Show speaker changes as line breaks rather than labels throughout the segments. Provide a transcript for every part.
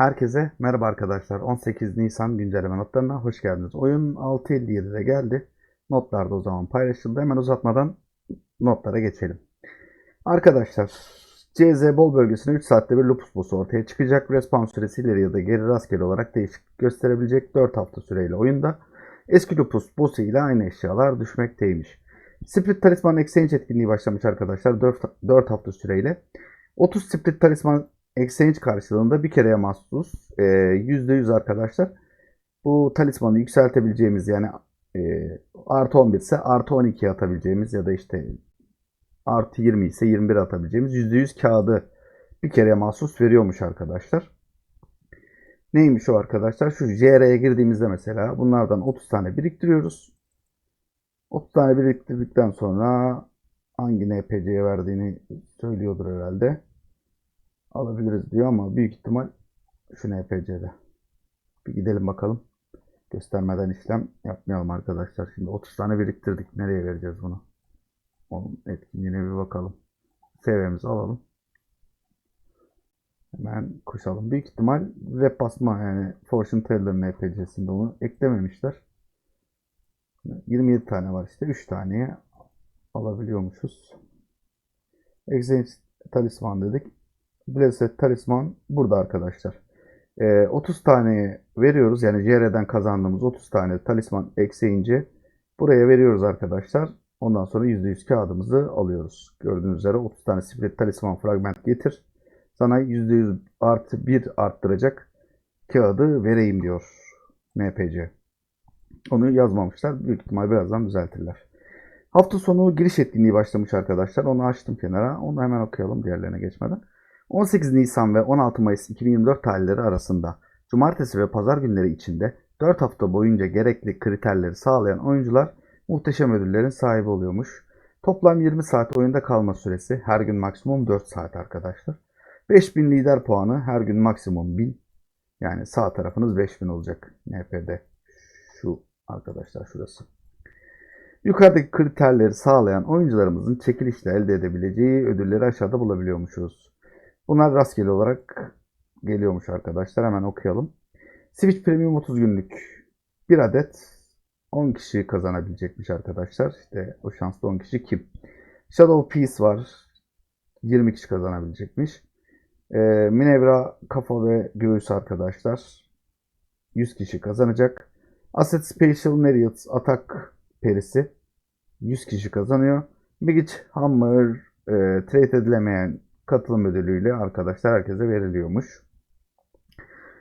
Herkese merhaba arkadaşlar. 18 Nisan güncelleme notlarına hoş geldiniz. Oyun 6.57'de geldi. Notlar da o zaman paylaşıldı. Hemen uzatmadan notlara geçelim. Arkadaşlar CZ bol bölgesinde 3 saatte bir lupus boss'u ortaya çıkacak. Respawn süresi ileri ya da geri rastgele olarak değişiklik gösterebilecek 4 hafta süreyle oyunda. Eski lupus boss'u ile aynı eşyalar düşmekteymiş. Split Talisman Exchange etkinliği başlamış arkadaşlar 4, 4 hafta süreyle. 30 Split Talisman Exchange karşılığında bir kereye mahsus e, %100 arkadaşlar bu talismanı yükseltebileceğimiz yani e, artı 11 ise artı 12 atabileceğimiz ya da işte artı 20 ise 21 atabileceğimiz %100 kağıdı bir kereye mahsus veriyormuş arkadaşlar. Neymiş o arkadaşlar? Şu JR'ye girdiğimizde mesela bunlardan 30 tane biriktiriyoruz. 30 tane biriktirdikten sonra hangi NPC'ye verdiğini söylüyordur herhalde alabiliriz diyor ama büyük ihtimal şu NPC'de. Bir gidelim bakalım. Göstermeden işlem yapmayalım arkadaşlar. Şimdi 30 tane biriktirdik. Nereye vereceğiz bunu? Onun etkinliğine bir bakalım. Seviyemizi alalım. Hemen koşalım. Büyük ihtimal rap basma yani Fortune Teller NPC'sinde onu eklememişler. 27 tane var işte. 3 taneye alabiliyormuşuz. Exchange Talisman dedik. Blessed Talisman burada arkadaşlar. Ee, 30 tane veriyoruz. Yani JR'den kazandığımız 30 tane talisman eksiğince buraya veriyoruz arkadaşlar. Ondan sonra %100 kağıdımızı alıyoruz. Gördüğünüz üzere 30 tane split talisman fragment getir. Sana %100 artı 1 arttıracak kağıdı vereyim diyor NPC. Onu yazmamışlar. Büyük ihtimal birazdan düzeltirler. Hafta sonu giriş etkinliği başlamış arkadaşlar. Onu açtım kenara. Onu hemen okuyalım diğerlerine geçmeden. 18 Nisan ve 16 Mayıs 2024 tarihleri arasında cumartesi ve pazar günleri içinde 4 hafta boyunca gerekli kriterleri sağlayan oyuncular muhteşem ödüllerin sahibi oluyormuş. Toplam 20 saat oyunda kalma süresi her gün maksimum 4 saat arkadaşlar. 5000 lider puanı her gün maksimum 1000. Yani sağ tarafınız 5000 olacak NP'de. Şu arkadaşlar şurası. Yukarıdaki kriterleri sağlayan oyuncularımızın çekilişle elde edebileceği ödülleri aşağıda bulabiliyormuşuz. Bunlar rastgele olarak geliyormuş arkadaşlar. Hemen okuyalım. Switch Premium 30 günlük bir adet 10 kişi kazanabilecekmiş arkadaşlar. İşte o şanslı 10 kişi kim? Shadow Piece var. 20 kişi kazanabilecekmiş. Ee, Minevra kafa ve göğüs arkadaşlar. 100 kişi kazanacak. Asset Special Marriott atak perisi 100 kişi kazanıyor. Migic Hammer e, trade edilemeyen katılım ödülüyle arkadaşlar herkese veriliyormuş.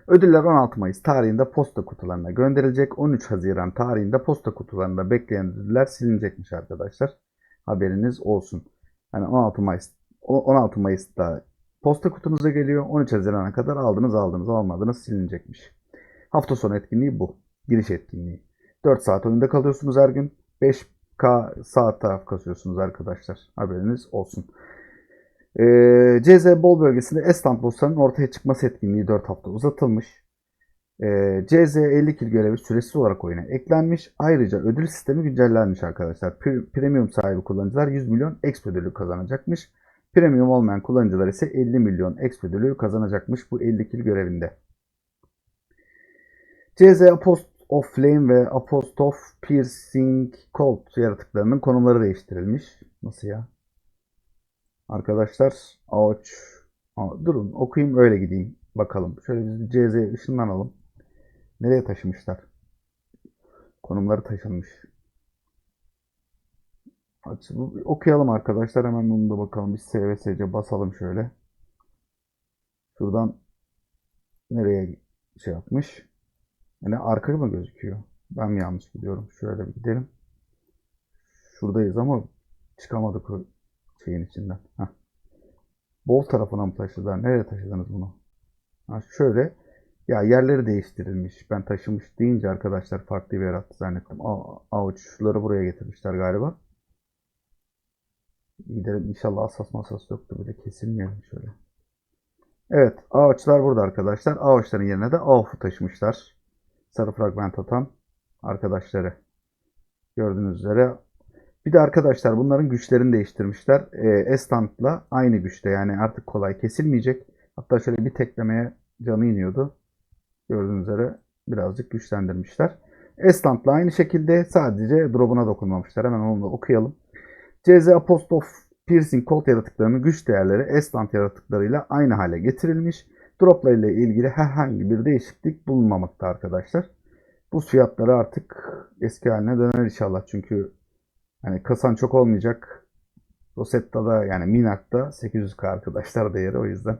Ödüller 16 Mayıs tarihinde posta kutularına gönderilecek. 13 Haziran tarihinde posta kutularında bekleyen ödüller silinecekmiş arkadaşlar. Haberiniz olsun. Yani 16 Mayıs 16 Mayıs'ta posta kutunuza geliyor. 13 Haziran'a kadar aldınız aldınız almadınız silinecekmiş. Hafta sonu etkinliği bu. Giriş etkinliği. 4 saat oyunda kalıyorsunuz her gün. 5K saat taraf kasıyorsunuz arkadaşlar. Haberiniz olsun. Ee, CZ Bol bölgesinde Estant bossların ortaya çıkması etkinliği 4 hafta uzatılmış. Ee, CZ 50 kill görevi süresiz olarak oyuna eklenmiş. Ayrıca ödül sistemi güncellenmiş arkadaşlar. Pre- Premium sahibi kullanıcılar 100 milyon exp ödülü kazanacakmış. Premium olmayan kullanıcılar ise 50 milyon exp ödülü kazanacakmış bu 50 kill görevinde. CZ Apost of Flame ve Apost of Piercing Cold yaratıklarının konumları değiştirilmiş. Nasıl ya? Arkadaşlar. Aa, Durun okuyayım öyle gideyim. Bakalım. Şöyle biz CZ'ye ışınlanalım. Nereye taşımışlar? Konumları taşınmış. Okuyalım arkadaşlar. Hemen bunu da bakalım. Bir SVSC basalım şöyle. Şuradan nereye şey yapmış? Yani arka mı gözüküyor? Ben mi yanlış biliyorum? Şöyle bir gidelim. Şuradayız ama çıkamadık şeyin içinden. Heh. Bol tarafına mı taşıdılar? Nereye taşıdınız bunu? Ha şöyle. Ya yerleri değiştirilmiş. Ben taşımış deyince arkadaşlar farklı bir yer attı zannettim. Avuçları buraya getirmişler galiba. Gidelim inşallah asas masası yoktu. Bir de kesilmeyelim şöyle. Evet. Ağaçlar burada arkadaşlar. Ağaçların yerine de AWF'u taşımışlar. Sarı fragment atan arkadaşları. Gördüğünüz üzere bir de arkadaşlar bunların güçlerini değiştirmişler. Estant'la aynı güçte yani artık kolay kesilmeyecek. Hatta şöyle bir teklemeye canı iniyordu. Gördüğünüz üzere birazcık güçlendirmişler. Estant da aynı şekilde sadece drop'una dokunmamışlar. Hemen onu da okuyalım. CZ Apostof Piercing Colt yaratıklarının güç değerleri Estant yaratıklarıyla aynı hale getirilmiş. Drop'la ile ilgili herhangi bir değişiklik bulunmamakta arkadaşlar. Bu fiyatları artık eski haline döner inşallah. Çünkü hani kasan çok olmayacak. Rosetta'da yani Minak'ta 800k arkadaşlar değeri o yüzden.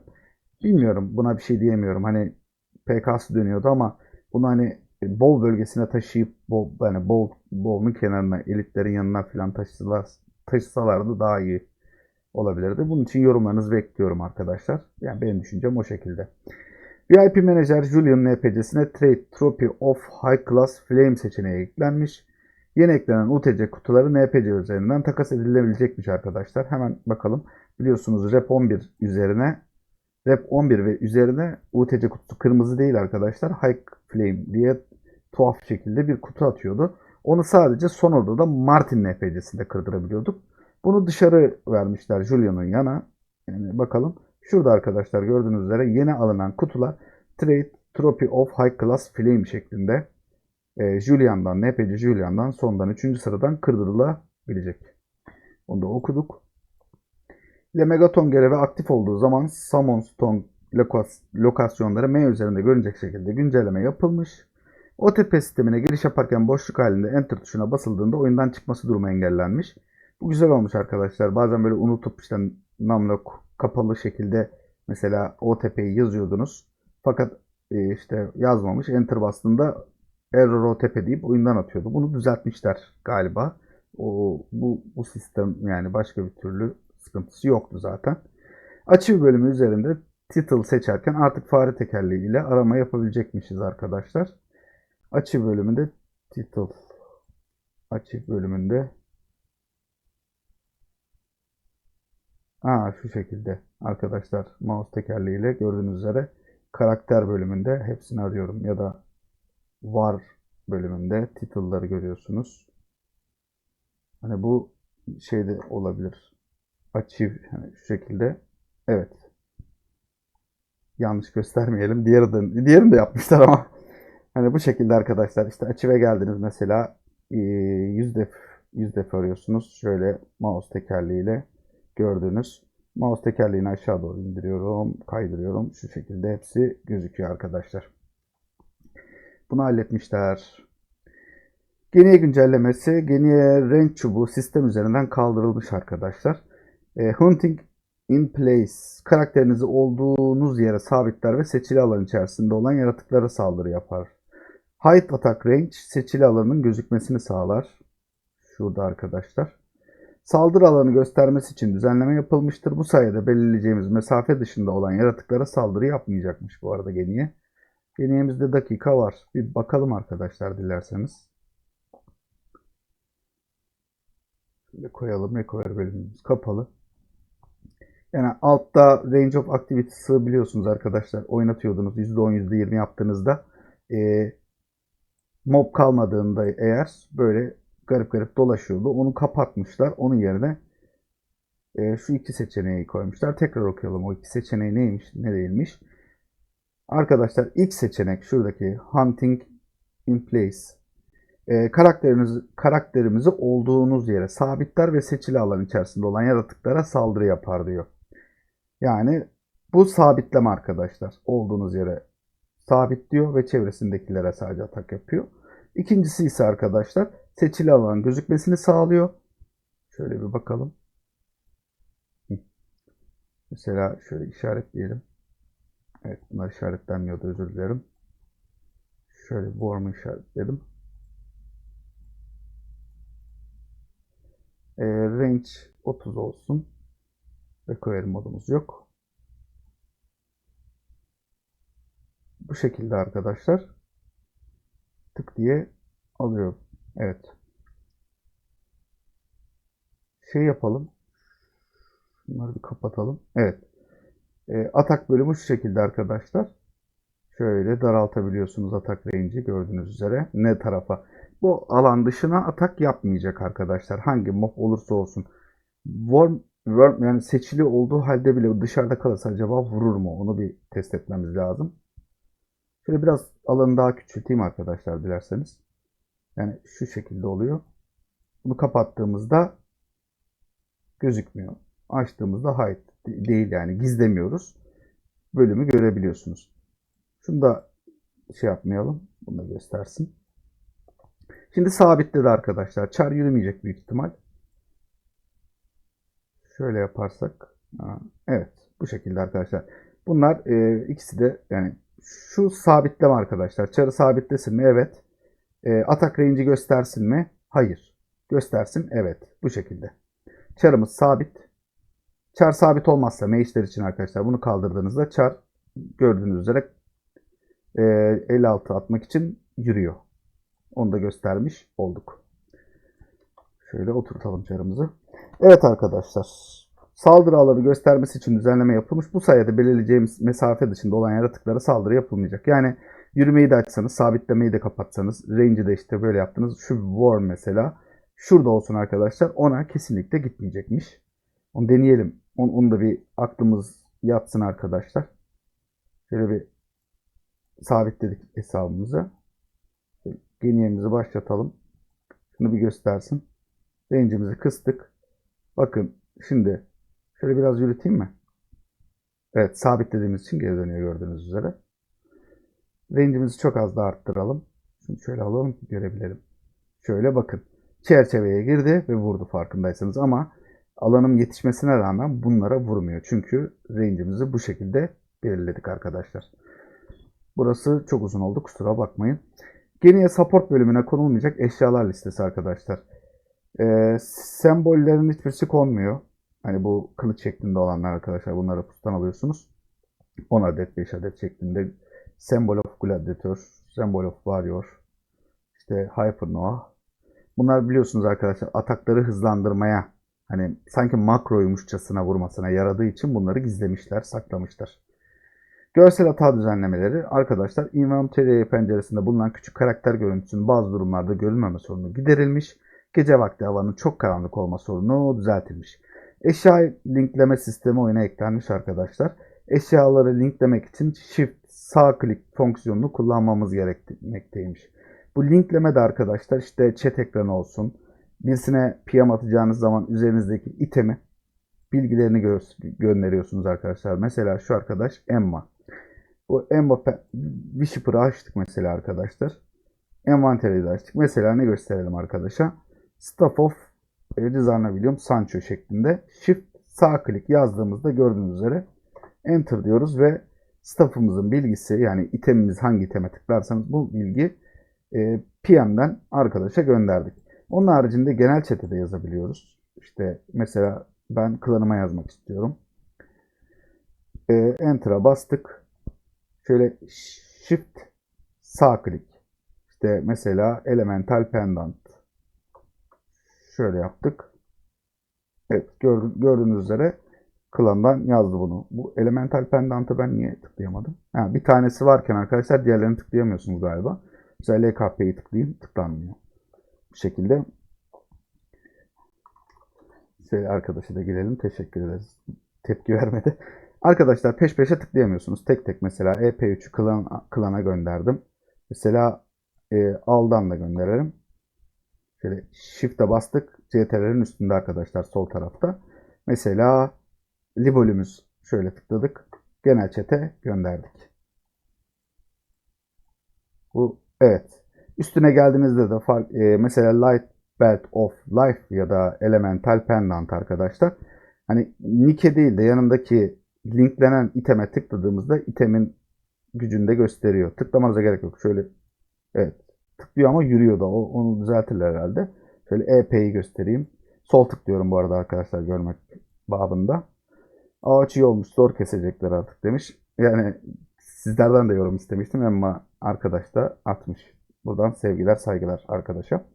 Bilmiyorum buna bir şey diyemiyorum. Hani PK'sı dönüyordu ama bunu hani bol bölgesine taşıyıp bol, yani bol bolun kenarına elitlerin yanına falan taşısalar, taşısalardı daha iyi olabilirdi. Bunun için yorumlarınızı bekliyorum arkadaşlar. Yani benim düşüncem o şekilde. VIP Manager Julian NPC'sine Trade Trophy of High Class Flame seçeneği eklenmiş. Yeni eklenen UTC kutuları NPC üzerinden takas edilebilecekmiş arkadaşlar. Hemen bakalım. Biliyorsunuz Rep 11 üzerine Rep 11 ve üzerine UTC kutusu kırmızı değil arkadaşlar. High Flame diye tuhaf şekilde bir kutu atıyordu. Onu sadece son odada Martin NPC'sinde kırdırabiliyorduk. Bunu dışarı vermişler Julian'ın yana. Yani bakalım. Şurada arkadaşlar gördüğünüz üzere yeni alınan kutular Trade Trophy of High Class Flame şeklinde e, Julian'dan, NPC Julian'dan sondan 3. sıradan kırdırılabilecek. Onu da okuduk. ile Megaton görevi aktif olduğu zaman Summon Stone lokas- lokasyonları M üzerinde görünecek şekilde güncelleme yapılmış. OTP sistemine giriş yaparken boşluk halinde Enter tuşuna basıldığında oyundan çıkması durumu engellenmiş. Bu güzel olmuş arkadaşlar. Bazen böyle unutup işte numlock kapalı şekilde mesela OTP'yi yazıyordunuz. Fakat e, işte yazmamış. Enter bastığında error OTP deyip oyundan atıyordu. Bunu düzeltmişler galiba. O, bu, bu sistem yani başka bir türlü sıkıntısı yoktu zaten. Açı bölümü üzerinde title seçerken artık fare tekerleği ile arama yapabilecekmişiz arkadaşlar. Açı bölümünde title açı bölümünde Aa, şu şekilde arkadaşlar mouse tekerleğiyle gördüğünüz üzere karakter bölümünde hepsini arıyorum ya da var bölümünde title'ları görüyorsunuz. Hani bu şeyde olabilir. Achieve hani şu şekilde. Evet. Yanlış göstermeyelim. Diğeri de, diğerini de yapmışlar ama. Hani bu şekilde arkadaşlar işte Achieve'e geldiniz mesela yüz def yüz def arıyorsunuz. Şöyle mouse tekerleğiyle gördüğünüz mouse tekerleğini aşağı doğru indiriyorum, kaydırıyorum. Şu şekilde hepsi gözüküyor arkadaşlar. Bunu halletmişler. Geniye güncellemesi, Geniye renk çubuğu sistem üzerinden kaldırılmış arkadaşlar. E, hunting in place, karakterinizi olduğunuz yere sabitler ve seçili alan içerisinde olan yaratıklara saldırı yapar. Height attack range, seçili alanın gözükmesini sağlar. Şurada arkadaşlar. Saldırı alanı göstermesi için düzenleme yapılmıştır. Bu sayede belirleyeceğimiz mesafe dışında olan yaratıklara saldırı yapmayacakmış bu arada Geniye. Deneyimizde dakika var. Bir bakalım arkadaşlar dilerseniz. Şöyle koyalım. Recover bölümümüz kapalı. Yani altta Range of Activities'ı biliyorsunuz arkadaşlar. Oynatıyordunuz. %10, %20 yaptığınızda e, mob kalmadığında eğer böyle garip garip dolaşıyordu. Onu kapatmışlar. Onun yerine e, şu iki seçeneği koymuşlar. Tekrar okuyalım. O iki seçeneği neymiş, ne değilmiş. Arkadaşlar ilk seçenek şuradaki Hunting in Place. E, karakteriniz, karakterimizi olduğunuz yere sabitler ve seçili alan içerisinde olan yaratıklara saldırı yapar diyor. Yani bu sabitleme arkadaşlar. Olduğunuz yere sabitliyor ve çevresindekilere sadece atak yapıyor. İkincisi ise arkadaşlar seçili alan gözükmesini sağlıyor. Şöyle bir bakalım. Mesela şöyle işaretleyelim. Evet bunlar işaretlenmiyordu özür dilerim. Şöyle warm'ı işaretledim. E, range 30 olsun. Recovery modumuz yok. Bu şekilde arkadaşlar. Tık diye alıyorum. Evet. Şey yapalım. Bunları bir kapatalım. Evet. E, atak bölümü şu şekilde arkadaşlar. Şöyle daraltabiliyorsunuz atak range'i gördüğünüz üzere. Ne tarafa? Bu alan dışına atak yapmayacak arkadaşlar. Hangi mob olursa olsun. Worm, worm yani seçili olduğu halde bile dışarıda kalırsa acaba vurur mu? Onu bir test etmemiz lazım. Şöyle biraz alanı daha küçülteyim arkadaşlar dilerseniz. Yani şu şekilde oluyor. Bunu kapattığımızda gözükmüyor. Açtığımızda hide değil yani gizlemiyoruz. Bölümü görebiliyorsunuz. Şunu da şey yapmayalım. Bunu da göstersin. Şimdi sabitledi arkadaşlar. Çar yürümeyecek büyük ihtimal. Şöyle yaparsak. Evet. Bu şekilde arkadaşlar. Bunlar e, ikisi de yani şu sabitleme arkadaşlar. Çarı sabitlesin mi? Evet. E, atak range'i göstersin mi? Hayır. Göstersin. Evet. Bu şekilde. Çarımız sabit. Çar sabit olmazsa mage'ler için arkadaşlar bunu kaldırdığınızda çar gördüğünüz üzere e, 56 atmak için yürüyor. Onu da göstermiş olduk. Şöyle oturtalım çarımızı. Evet arkadaşlar. Saldırı alanı göstermesi için düzenleme yapılmış. Bu sayede belirleyeceğimiz mesafe dışında olan yaratıklara saldırı yapılmayacak. Yani yürümeyi de açsanız, sabitlemeyi de kapatsanız, range'i de işte böyle yaptınız. Şu war mesela şurada olsun arkadaşlar. Ona kesinlikle gitmeyecekmiş. Onu deneyelim. Onu, onu da bir aklımız yatsın arkadaşlar. Şöyle bir sabitledik hesabımızı. Geniyemizi başlatalım. Şunu bir göstersin. Range'imizi kıstık. Bakın şimdi şöyle biraz yürüteyim mi? Evet sabitlediğimiz için geri dönüyor gördüğünüz üzere. Range'imizi çok az da arttıralım. Şimdi şöyle alalım ki görebilelim. Şöyle bakın. Çerçeveye girdi ve vurdu farkındaysanız ama alanım yetişmesine rağmen bunlara vurmuyor. Çünkü range'imizi bu şekilde belirledik arkadaşlar. Burası çok uzun oldu kusura bakmayın. Geriye support bölümüne konulmayacak eşyalar listesi arkadaşlar. Ee, sembollerin hiçbirisi konmuyor. Hani bu kılıç şeklinde olanlar arkadaşlar bunları pustan alıyorsunuz. 10 adet 5 adet şeklinde Symbol of Gladiator, Symbol of Warrior, işte Hypernova. Bunlar biliyorsunuz arkadaşlar atakları hızlandırmaya hani sanki makroymuşçasına vurmasına yaradığı için bunları gizlemişler, saklamışlar. Görsel hata düzenlemeleri arkadaşlar inventory penceresinde bulunan küçük karakter görüntüsünün bazı durumlarda görülmeme sorunu giderilmiş. Gece vakti havanın çok karanlık olma sorunu düzeltilmiş. Eşya linkleme sistemi oyuna eklenmiş arkadaşlar. Eşyaları linklemek için shift sağ klik fonksiyonunu kullanmamız gerekmekteymiş. Bu linkleme de arkadaşlar işte chat ekranı olsun. Birisine PM atacağınız zaman üzerinizdeki itemi bilgilerini gö- gönderiyorsunuz arkadaşlar. Mesela şu arkadaş Emma. Bu Emma pe- Whisper'ı açtık mesela arkadaşlar. Envanteriyi de açtık. Mesela ne gösterelim arkadaşa? Staff of e, William Sancho şeklinde. Shift sağ klik yazdığımızda gördüğünüz üzere Enter diyoruz ve staff'ımızın bilgisi yani itemimiz hangi iteme tıklarsanız bu bilgi e, PM'den arkadaşa gönderdik. Onun haricinde genel chat'e de yazabiliyoruz. İşte mesela ben klanıma yazmak istiyorum. E, Enter'a bastık. Şöyle Shift sağ klik. İşte mesela Elemental Pendant. Şöyle yaptık. Evet gördüğünüz üzere klandan yazdı bunu. Bu Elemental Pendant'ı ben niye tıklayamadım? Ha, bir tanesi varken arkadaşlar diğerlerini tıklayamıyorsunuz galiba. Mesela LKP'yi tıklayayım tıklanmıyor. Şekilde şöyle arkadaşa da girelim. Teşekkür ederiz. Tepki vermedi. Arkadaşlar peş peşe tıklayamıyorsunuz. Tek tek mesela EP3'ü klan, klana gönderdim. Mesela e, aldan da gönderelim. Şöyle shift'e bastık. CTRL'in üstünde arkadaşlar sol tarafta. Mesela Libolümüz şöyle tıkladık. Genel chat'e gönderdik. Bu evet. Üstüne geldiğinizde de fark, e, mesela Light Belt of Life ya da Elemental Pendant arkadaşlar. Hani Nike değil de yanındaki linklenen iteme tıkladığımızda itemin gücünü de gösteriyor. Tıklamanıza gerek yok. Şöyle evet tıklıyor ama yürüyor da. O, onu düzeltirler herhalde. Şöyle EP'yi göstereyim. Sol tıklıyorum bu arada arkadaşlar görmek babında. Ağaç iyi olmuş zor kesecekler artık demiş. Yani sizlerden de yorum istemiştim ama arkadaş da atmış. Buradan sevgiler saygılar arkadaşa.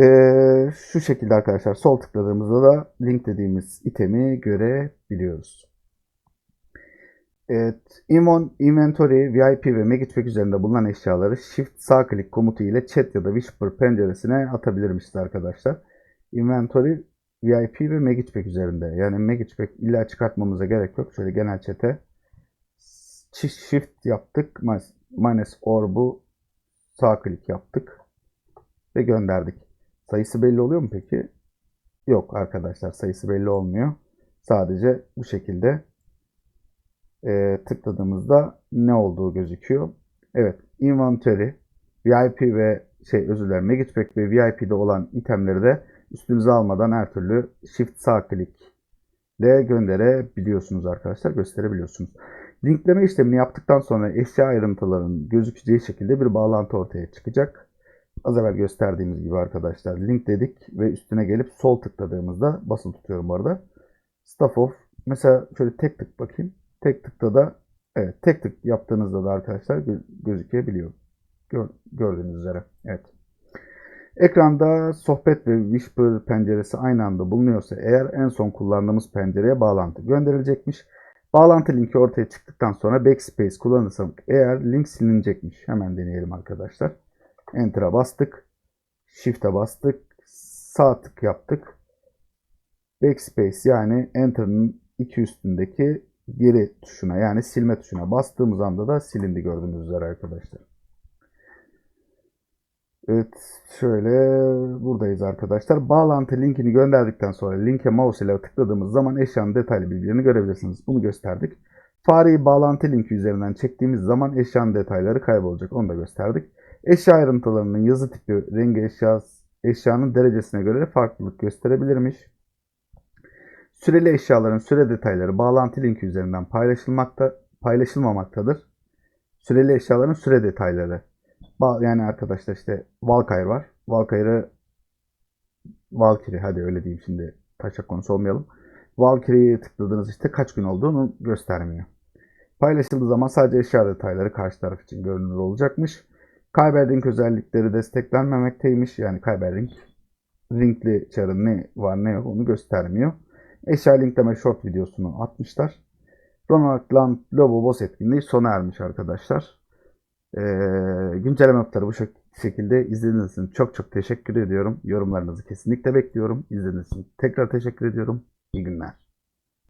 Ee, şu şekilde arkadaşlar sol tıkladığımızda da link dediğimiz itemi görebiliyoruz. Evet, Invon, Inventory, VIP ve Magicpack üzerinde bulunan eşyaları Shift sağ klik komutu ile chat ya da Whisper penceresine atabilirmişiz arkadaşlar. Inventory VIP ve Magicpack üzerinde. Yani Magicpack illa çıkartmamıza gerek yok. Şöyle genel chat'e shift yaptık. Manes Orb'u sağ klik yaptık ve gönderdik. Sayısı belli oluyor mu peki? Yok arkadaşlar sayısı belli olmuyor. Sadece bu şekilde e, tıkladığımızda ne olduğu gözüküyor. Evet, inventory, VIP ve şey özür dilerim, Magicpack ve VIP'de olan itemleri de üstünüze almadan her türlü shift sağ klik ile gönderebiliyorsunuz arkadaşlar, gösterebiliyorsunuz. Linkleme işlemini yaptıktan sonra eşya ayrıntılarının gözükeceği şekilde bir bağlantı ortaya çıkacak. Az evvel gösterdiğimiz gibi arkadaşlar link dedik ve üstüne gelip sol tıkladığımızda basılı tutuyorum bu arada. Staff of mesela şöyle tek tık bakayım. Tek tıkta da evet tek tık yaptığınızda da arkadaşlar gö- gözükebiliyor. Gör- gördüğünüz üzere. Evet. Ekranda sohbet ve Whisper penceresi aynı anda bulunuyorsa eğer en son kullandığımız pencereye bağlantı gönderilecekmiş. Bağlantı linki ortaya çıktıktan sonra backspace kullanırsak eğer link silinecekmiş. Hemen deneyelim arkadaşlar. Enter'a bastık. Shift'e bastık. Sağ tık yaptık. Backspace yani Enter'ın iki üstündeki geri tuşuna yani silme tuşuna bastığımız anda da silindi gördüğünüz üzere arkadaşlar. Evet şöyle buradayız arkadaşlar. Bağlantı linkini gönderdikten sonra linke mouse ile tıkladığımız zaman eşyanın detaylı bilgilerini görebilirsiniz. Bunu gösterdik. Fareyi bağlantı linki üzerinden çektiğimiz zaman eşyanın detayları kaybolacak. Onu da gösterdik. Eşya ayrıntılarının yazı tipi, rengi eşya, eşyanın derecesine göre farklılık gösterebilirmiş. Süreli eşyaların süre detayları bağlantı linki üzerinden paylaşılmakta, paylaşılmamaktadır. Süreli eşyaların süre detayları. Yani arkadaşlar işte Valkyrie var. Valkyrie Valkyrie hadi öyle diyeyim şimdi taşak konusu olmayalım. Valkyrie'ye tıkladığınız işte kaç gün olduğunu göstermiyor. Paylaşıldığı zaman sadece eşya detayları karşı taraf için görünür olacakmış. Kyberlink özellikleri desteklenmemekteymiş. Yani Kyberlink linkli çarın ne var ne yok onu göstermiyor. Eşya linkleme short videosunu atmışlar. Ronald Land Lobo Boss etkinliği sona ermiş arkadaşlar. Ee, güncelleme notları bu şek- şekilde izlediğiniz için çok çok teşekkür ediyorum. Yorumlarınızı kesinlikle bekliyorum. İzlediğiniz için tekrar teşekkür ediyorum. İyi günler.